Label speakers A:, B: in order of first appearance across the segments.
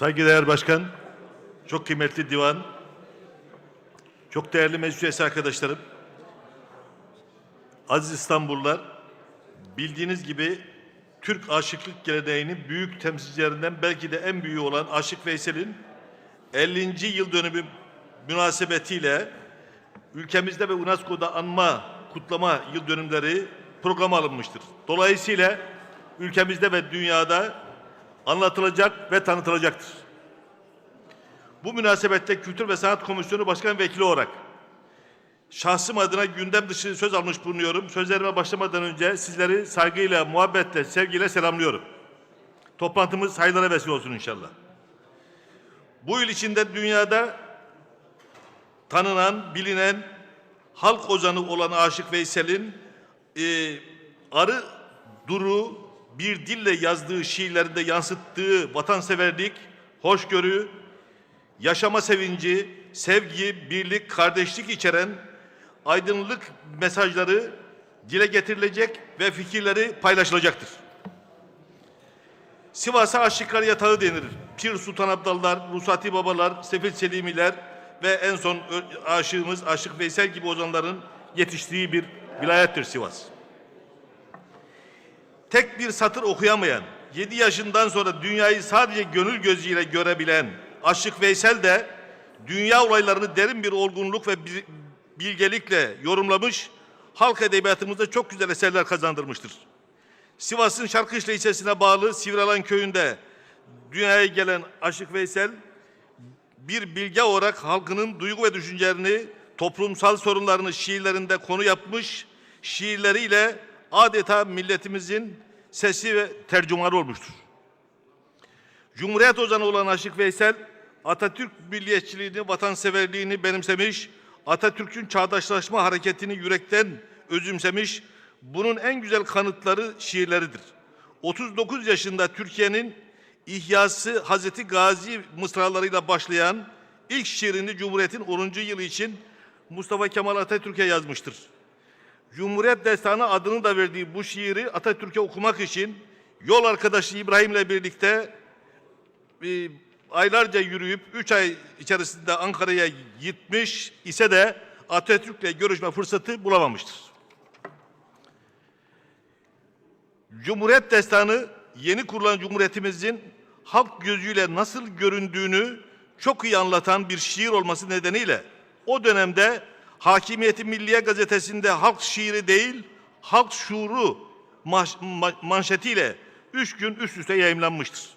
A: Saygıdeğer Başkan, çok kıymetli divan, çok değerli meclis üyesi arkadaşlarım, aziz İstanbullular, bildiğiniz gibi Türk aşıklık geleneğinin büyük temsilcilerinden belki de en büyüğü olan Aşık Veysel'in 50. yıl dönümü münasebetiyle ülkemizde ve UNESCO'da anma, kutlama yıl dönümleri programa alınmıştır. Dolayısıyla ülkemizde ve dünyada anlatılacak ve tanıtılacaktır. Bu münasebette Kültür ve Sanat Komisyonu Başkan Vekili olarak şahsım adına gündem dışı söz almış bulunuyorum. Sözlerime başlamadan önce sizleri saygıyla, muhabbetle, sevgiyle selamlıyorum. Toplantımız hayırlara vesile olsun inşallah. Bu yıl içinde dünyada tanınan, bilinen halk ozanı olan Aşık Veysel'in e, arı duru bir dille yazdığı şiirlerinde yansıttığı vatanseverlik, hoşgörü, yaşama sevinci, sevgi, birlik, kardeşlik içeren aydınlık mesajları dile getirilecek ve fikirleri paylaşılacaktır. Sivas'a aşıklar yatağı denir. Pir Sultan Abdallar, Rusati Babalar, Sefil Selimiler ve en son aşığımız Aşık Veysel gibi ozanların yetiştiği bir vilayettir Sivas. Tek bir satır okuyamayan, 7 yaşından sonra dünyayı sadece gönül gözüyle görebilen Aşık Veysel de dünya olaylarını derin bir olgunluk ve bi- bilgelikle yorumlamış, halk edebiyatımızda çok güzel eserler kazandırmıştır. Sivas'ın Şarkışla ilçesine bağlı Sivralan köyünde dünyaya gelen Aşık Veysel bir bilge olarak halkının duygu ve düşüncelerini, toplumsal sorunlarını şiirlerinde konu yapmış, şiirleriyle adeta milletimizin sesi ve tercümanı olmuştur. Cumhuriyet ozanı olan Aşık Veysel, Atatürk milliyetçiliğini, vatanseverliğini benimsemiş, Atatürk'ün çağdaşlaşma hareketini yürekten özümsemiş, bunun en güzel kanıtları şiirleridir. 39 yaşında Türkiye'nin İhyası Hazreti Gazi mısralarıyla başlayan ilk şiirini Cumhuriyet'in 10. yılı için Mustafa Kemal Atatürk'e yazmıştır. Cumhuriyet Destanı adını da verdiği bu şiiri Atatürk'e okumak için yol arkadaşı İbrahim'le birlikte e, aylarca yürüyüp üç ay içerisinde Ankara'ya gitmiş ise de Atatürk'le görüşme fırsatı bulamamıştır. Cumhuriyet destanı yeni kurulan cumhuriyetimizin halk gözüyle nasıl göründüğünü çok iyi anlatan bir şiir olması nedeniyle o dönemde Hakimiyeti Milliye gazetesinde halk şiiri değil, halk şuuru manşetiyle üç gün üst üste yayımlanmıştır.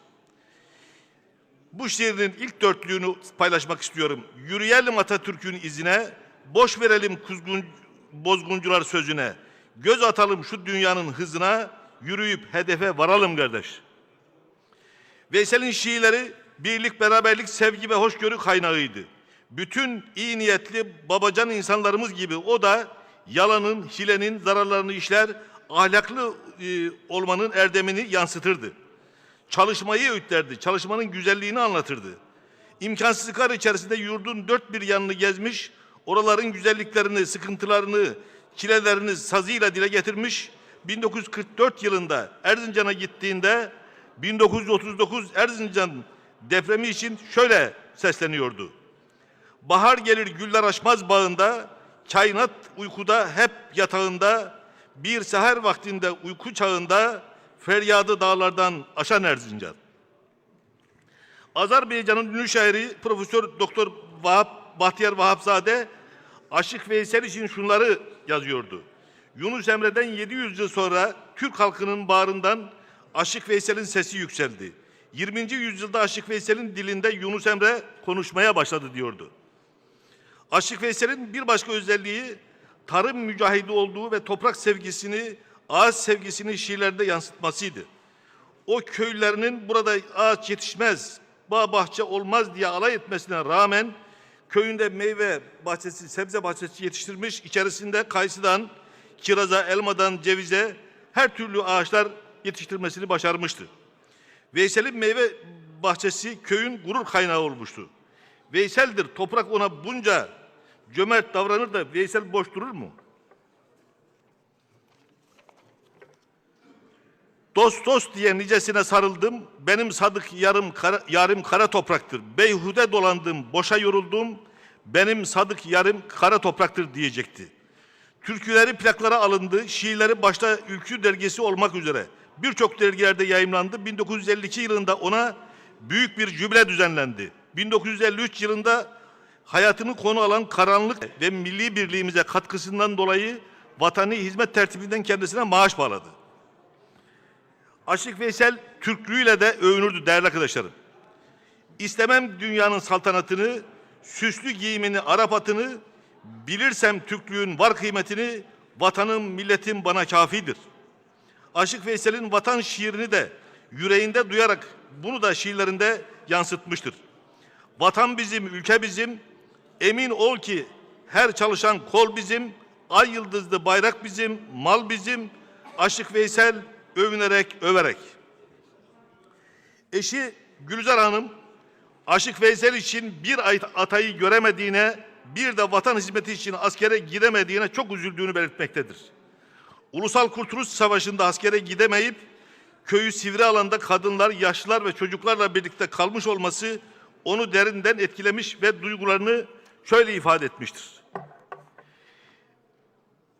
A: Bu şiirin ilk dörtlüğünü paylaşmak istiyorum. Yürüyelim Atatürk'ün izine, boş verelim kuzgun, bozguncular sözüne. Göz atalım şu dünyanın hızına, yürüyüp hedefe varalım kardeş. Veysel'in şiirleri birlik, beraberlik, sevgi ve hoşgörü kaynağıydı. Bütün iyi niyetli babacan insanlarımız gibi o da yalanın, hilenin zararlarını işler, ahlaklı e, olmanın erdemini yansıtırdı. Çalışmayı öğütlerdi, çalışmanın güzelliğini anlatırdı. İmkansızlıklar içerisinde yurdun dört bir yanını gezmiş, oraların güzelliklerini, sıkıntılarını, çilelerini sazıyla dile getirmiş. 1944 yılında Erzincan'a gittiğinde 1939 Erzincan depremi için şöyle sesleniyordu. Bahar gelir güller açmaz bağında, kainat uykuda hep yatağında, bir seher vaktinde uyku çağında, feryadı dağlardan aşan Erzincan. Azerbaycan'ın ünlü şairi Profesör Doktor Vahap, Bahtiyar Vahapzade Aşık Veysel için şunları yazıyordu. Yunus Emre'den 700 yıl sonra Türk halkının bağrından Aşık Veysel'in sesi yükseldi. 20. yüzyılda Aşık Veysel'in dilinde Yunus Emre konuşmaya başladı diyordu. Aşık Veysel'in bir başka özelliği tarım mücahidi olduğu ve toprak sevgisini, ağaç sevgisini şiirlerde yansıtmasıydı. O köylerinin burada ağaç yetişmez, bağ bahçe olmaz diye alay etmesine rağmen köyünde meyve bahçesi, sebze bahçesi yetiştirmiş, içerisinde kayısıdan, kiraza, elmadan, cevize her türlü ağaçlar yetiştirmesini başarmıştı. Veysel'in meyve bahçesi köyün gurur kaynağı olmuştu. Veysel'dir. Toprak ona bunca cömert davranır da Veysel boş durur mu? Dost dost diye nicesine sarıldım. Benim sadık yarım kara, yarım kara topraktır. Beyhude dolandım, boşa yoruldum. Benim sadık yarım kara topraktır diyecekti. Türküleri plaklara alındı. Şiirleri başta Ülkü dergisi olmak üzere birçok dergilerde yayımlandı. 1952 yılında ona büyük bir jübile düzenlendi. 1953 yılında hayatını konu alan karanlık ve milli birliğimize katkısından dolayı vatani hizmet tertibinden kendisine maaş bağladı. Aşık Veysel Türklüğüyle de övünürdü değerli arkadaşlarım. İstemem dünyanın saltanatını, süslü giyimini, Arap atını, bilirsem Türklüğün var kıymetini, vatanım, milletim bana kafidir. Aşık Veysel'in vatan şiirini de yüreğinde duyarak bunu da şiirlerinde yansıtmıştır. Vatan bizim, ülke bizim, emin ol ki her çalışan kol bizim, ay yıldızlı bayrak bizim, mal bizim, Aşık Veysel övünerek, överek. Eşi Gülzar Hanım, Aşık Veysel için bir ay atayı göremediğine, bir de vatan hizmeti için askere gidemediğine çok üzüldüğünü belirtmektedir. Ulusal Kurtuluş Savaşı'nda askere gidemeyip köyü sivri alanda kadınlar, yaşlılar ve çocuklarla birlikte kalmış olması onu derinden etkilemiş ve duygularını şöyle ifade etmiştir.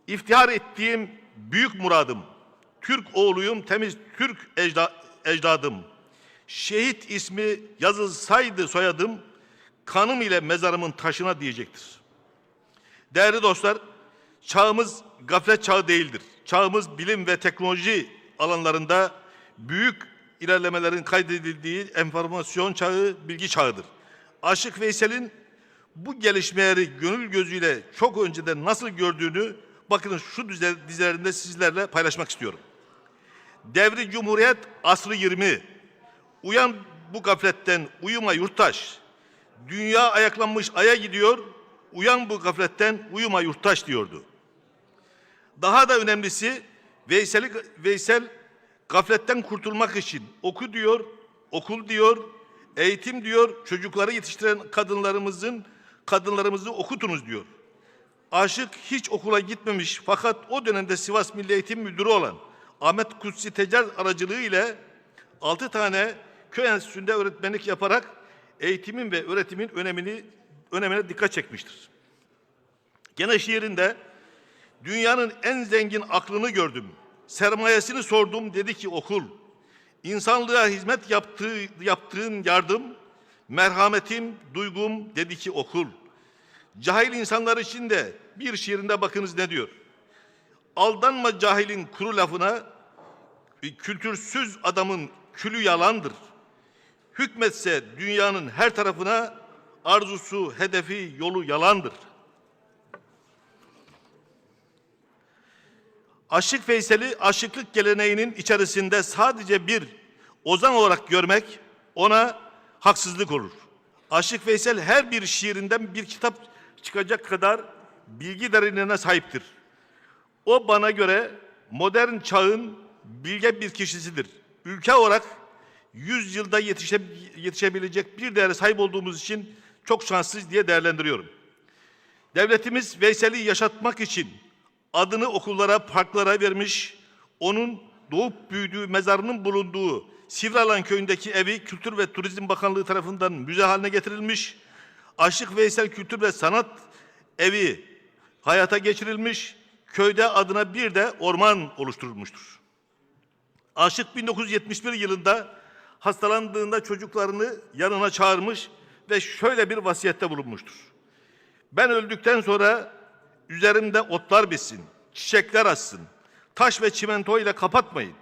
A: İftihar ettiğim büyük muradım, Türk oğluyum, temiz Türk ecda, ecdadım. Şehit ismi yazılsaydı soyadım, kanım ile mezarımın taşına diyecektir. Değerli dostlar, çağımız gaflet çağı değildir. Çağımız bilim ve teknoloji alanlarında büyük ilerlemelerin kaydedildiği enformasyon çağı, bilgi çağıdır. Aşık Veysel'in bu gelişmeleri gönül gözüyle çok önceden nasıl gördüğünü bakın şu dizelerinde sizlerle paylaşmak istiyorum. Devri Cumhuriyet asrı 20. Uyan bu gafletten uyuma yurttaş. Dünya ayaklanmış aya gidiyor. Uyan bu gafletten uyuma yurttaş diyordu. Daha da önemlisi Veysel'i Veysel gafletten kurtulmak için oku diyor, okul diyor, eğitim diyor, çocukları yetiştiren kadınlarımızın kadınlarımızı okutunuz diyor. Aşık hiç okula gitmemiş fakat o dönemde Sivas Milli Eğitim Müdürü olan Ahmet Kutsi Tecer aracılığı ile 6 tane köy enstitüsünde öğretmenlik yaparak eğitimin ve öğretimin önemini önemine dikkat çekmiştir. Gene şiirinde dünyanın en zengin aklını gördüm. Sermayesini sordum dedi ki okul. İnsanlığa hizmet yaptığı, yaptığın yardım, merhametim, duygum dedi ki okul. Cahil insanlar için de bir şiirinde bakınız ne diyor. Aldanma cahilin kuru lafına, kültürsüz adamın külü yalandır. Hükmetse dünyanın her tarafına arzusu, hedefi, yolu yalandır. Aşık Veysel'i aşıklık geleneğinin içerisinde sadece bir ozan olarak görmek ona haksızlık olur. Aşık Veysel her bir şiirinden bir kitap çıkacak kadar bilgi derinliğine sahiptir. O bana göre modern çağın bilge bir kişisidir. Ülke olarak 100 yılda yetişe, yetişebilecek bir değere sahip olduğumuz için çok şanssız diye değerlendiriyorum. Devletimiz Veysel'i yaşatmak için adını okullara, parklara vermiş, onun doğup büyüdüğü mezarının bulunduğu Sivralan köyündeki evi Kültür ve Turizm Bakanlığı tarafından müze haline getirilmiş. Aşık Veysel Kültür ve Sanat Evi hayata geçirilmiş. Köyde adına bir de orman oluşturulmuştur. Aşık 1971 yılında hastalandığında çocuklarını yanına çağırmış ve şöyle bir vasiyette bulunmuştur. Ben öldükten sonra üzerimde otlar bitsin, çiçekler açsın, taş ve çimento ile kapatmayın.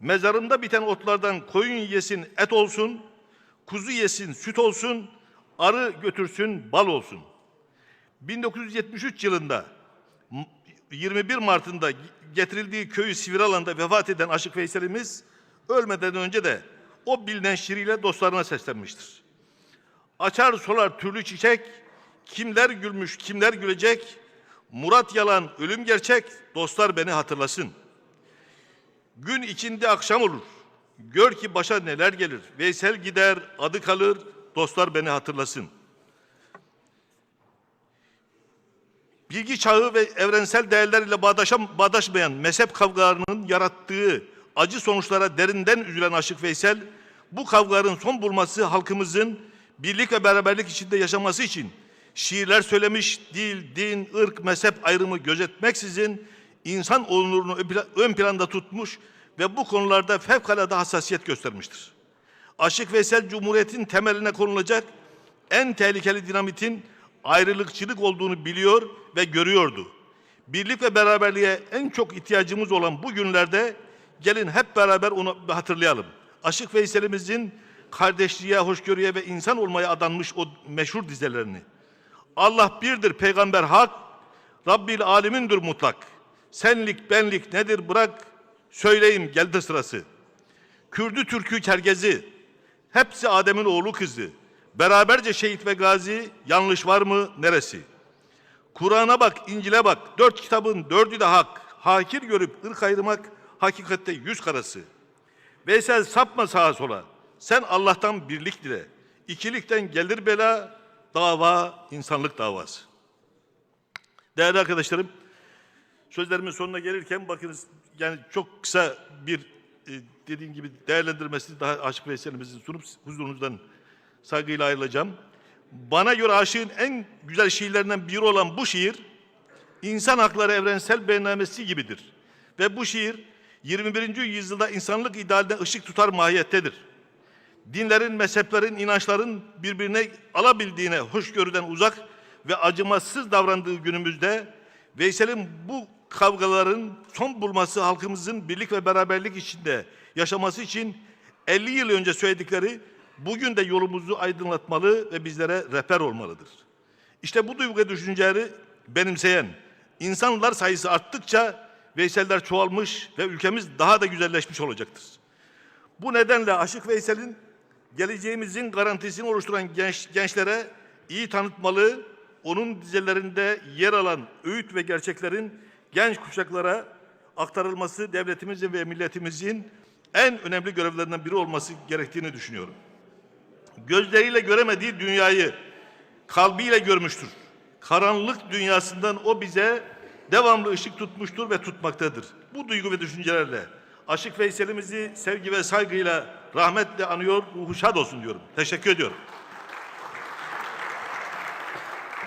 A: Mezarımda biten otlardan koyun yesin, et olsun, kuzu yesin, süt olsun, arı götürsün, bal olsun. 1973 yılında 21 Mart'ında getirildiği köyü Sivrialan'da vefat eden Aşık Veysel'imiz ölmeden önce de o bilinen şiiriyle dostlarına seslenmiştir. Açar solar türlü çiçek, kimler gülmüş, kimler gülecek, Murat yalan, ölüm gerçek, dostlar beni hatırlasın. Gün içinde akşam olur, gör ki başa neler gelir, Veysel gider, adı kalır, dostlar beni hatırlasın. Bilgi çağı ve evrensel değerlerle bağdaşam, bağdaşmayan mezhep kavgalarının yarattığı acı sonuçlara derinden üzülen Aşık Veysel, bu kavgaların son bulması halkımızın birlik ve beraberlik içinde yaşaması için şiirler söylemiş, dil, din, ırk, mezhep ayrımı gözetmeksizin insan onurunu ön pla- ön planda tutmuş ve bu konularda fevkalade hassasiyet göstermiştir. Aşık Veysel Cumhuriyet'in temeline konulacak en tehlikeli dinamitin ayrılıkçılık olduğunu biliyor ve görüyordu. Birlik ve beraberliğe en çok ihtiyacımız olan bu günlerde gelin hep beraber onu hatırlayalım. Aşık Veysel'imizin kardeşliğe, hoşgörüye ve insan olmaya adanmış o meşhur dizelerini. Allah birdir, peygamber hak, Rabbil alemindir mutlak. Senlik, benlik nedir bırak, söyleyeyim geldi sırası. Kürdü, Türkü, Çergezi, hepsi Adem'in oğlu kızı. Beraberce şehit ve gazi, yanlış var mı, neresi? Kur'an'a bak, İncil'e bak, dört kitabın dördü de hak. Hakir görüp ırk ayırmak, hakikatte yüz karası. Veysel sapma sağa sola. Sen Allah'tan birlik dile. İkilikten gelir bela, dava insanlık davası. Değerli arkadaşlarım, sözlerimin sonuna gelirken bakınız yani çok kısa bir e, dediğim gibi değerlendirmesini daha Aşık Veysel'imizin sunup huzurunuzdan saygıyla ayrılacağım. Bana göre aşığın en güzel şiirlerinden biri olan bu şiir insan hakları evrensel beyannamesi gibidir. Ve bu şiir 21. yüzyılda insanlık idealine ışık tutar mahiyettedir. Dinlerin, mezheplerin, inançların birbirine alabildiğine hoşgörüden uzak ve acımasız davrandığı günümüzde Veysel'in bu kavgaların son bulması halkımızın birlik ve beraberlik içinde yaşaması için 50 yıl önce söyledikleri bugün de yolumuzu aydınlatmalı ve bizlere rehber olmalıdır. İşte bu duygu düşünceleri benimseyen insanlar sayısı arttıkça Veysel'ler çoğalmış ve ülkemiz daha da güzelleşmiş olacaktır. Bu nedenle Aşık Veysel'in geleceğimizin garantisini oluşturan genç, gençlere iyi tanıtmalı, onun dizelerinde yer alan öğüt ve gerçeklerin genç kuşaklara aktarılması devletimizin ve milletimizin en önemli görevlerinden biri olması gerektiğini düşünüyorum. Gözleriyle göremediği dünyayı kalbiyle görmüştür. Karanlık dünyasından o bize devamlı ışık tutmuştur ve tutmaktadır. Bu duygu ve düşüncelerle Aşık Veysel'imizi sevgi ve saygıyla rahmetle anıyor, ruhu şad olsun diyorum. Teşekkür ediyorum.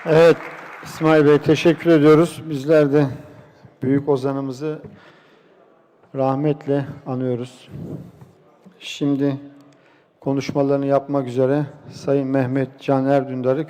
B: Evet İsmail Bey teşekkür ediyoruz. Bizler de büyük ozanımızı rahmetle anıyoruz. Şimdi konuşmalarını yapmak üzere Sayın Mehmet Can Erdündar'ı